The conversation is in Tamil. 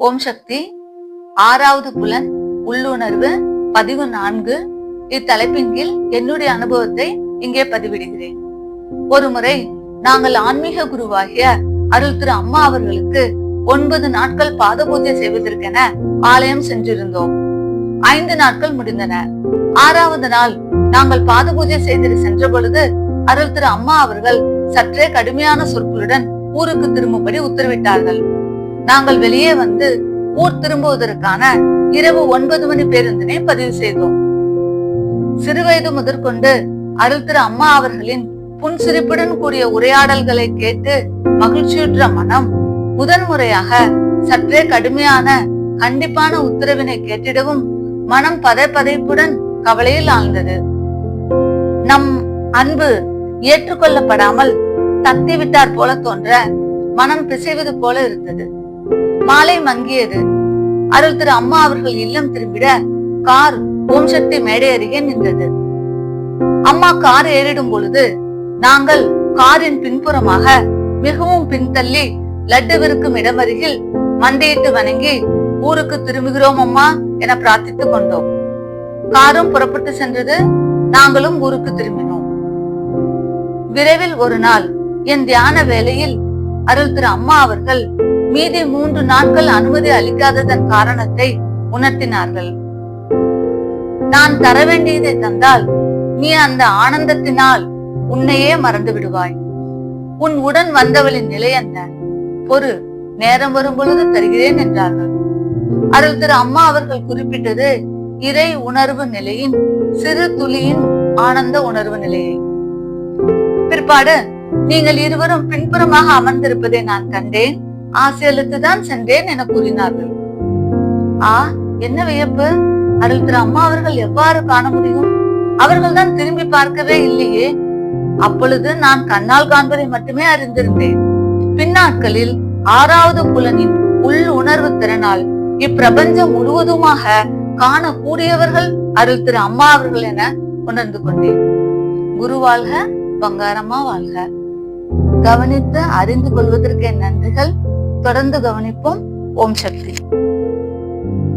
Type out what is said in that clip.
ஓம் சக்தி. ஆறாவது புலன் உள்ளுணர்வு பதிவு நான்கு. இத்தலைப்பின் கீழ் என்னுடைய அனுபவத்தை இங்கே பதிவிடுகிறேன். ஒருமுறை நாங்கள் ஆன்மீக குருவாகிய அருள் திரு அம்மா அவர்களுக்கு ஒன்பது நாட்கள் பாத பூஜை செய்வதற்கென ஆலயம் சென்றிருந்தோம். ஐந்து நாட்கள் முடிந்தன. ஆறாவது நாள் நாங்கள் பாத பூஜை செய்து சென்ற பொழுது அருள் திரு அம்மா அவர்கள் சற்றே கடுமையான சொற்களுடன் ஊருக்கு திரும்பும்படி உத்தரவிட்டார்கள். நாங்கள் வெளியே வந்து ஊர் திரும்புவதற்கான இரவு ஒன்பது மணி பேருந்தினை பதிவு செய்தோம். சிறுவயது முதற்கொண்டு அருள் திரு அம்மா அவர்களின் புன்சிரிப்புடன் கூடிய உரையாடல்களை கேட்டு மகிழ்ச்சியுற்ற மனம் முதன்முறையாக சற்றே கடுமையான கண்டிப்பான உத்தரவினை கேட்டிடவும் மனம் பதை பதைப்புடன் கவலையில் ஆழ்ந்தது. நம் அன்பு ஏற்றுக்கொள்ளப்படாமல் தத்தி விட்டார் போல தோன்ற மனம் பிசைவது போல இருந்தது. மாலை மங்கியது. அருள் திரு அம்மா அவர்கள் இல்லம் திரும்பிட கார் ஓம் சக்தி மேடை அருகே நின்றது. அம்மா கார் ஏறிடும் பொழுது நாங்கள் காரின் பின்புறமாக மிகவும் பின்தள்ளி லட்டுவிற்கும் இடம் அருகில் மண்டையிட்டு வணங்கி ஊருக்கு திரும்புகிறோம் அம்மா என பிரார்த்தித்துக் கொண்டோம். காரும் புறப்பட்டு சென்றது. நாங்களும் ஊருக்கு திரும்பினோம். விரைவில் ஒரு நாள் என் தியான வேலையில் அருள் திரு அம்மா அவர்கள் மீதி மூன்று நாட்கள் அனுமதி அளிக்காததன் காரணத்தை உணர்த்தினார்கள். நான் தர வேண்டியதை தந்தால் நீ அந்த ஆனந்தத்தினால் உன்னையே மறந்து விடுவாய் உன் உடன் வந்தவளின் நிலை என்ன? பொறு நேரம் வரும் பொழுது தருகிறேன் என்றார்கள். அதில் திரு அம்மா அவர்கள் குறிப்பிட்டது இறை உணர்வு நிலையின் சிறு துளியின் ஆனந்த உணர்வு நிலையை. பிற்பாடு நீங்கள் இருவரும் பின்புறமாக அமர்ந்திருப்பதை நான் கண்டேன். ஆசியலுக்குத்தான் சென்றேன் என கூறினார்கள். ஆ என்ன வியப்பு? அருள் திரு அம்மா அவர்கள் எவ்வாறு காண முடியும்? அவர்கள் தான் திரும்பி பார்க்கவே இல்லையே. அப்பொழுது நான் கண்ணால் காண்பதை மட்டுமே அறிந்திருந்தேன். பின்னாட்களில் ஆறாவது புலனின் உள் உணர்வு திறனால் இப்பிரபஞ்சம் முழுவதுமாக காணக்கூடியவர்கள் அருள் திரு அம்மா அவர்கள் என உணர்ந்து கொண்டேன். குரு வாழ்க பங்காரம்மா வாழ்க. கவனித்து அறிந்து கொள்வதற்கு நன்றிகள். தொடர்ந்து கவனிப்போம். ஓம் சக்தி.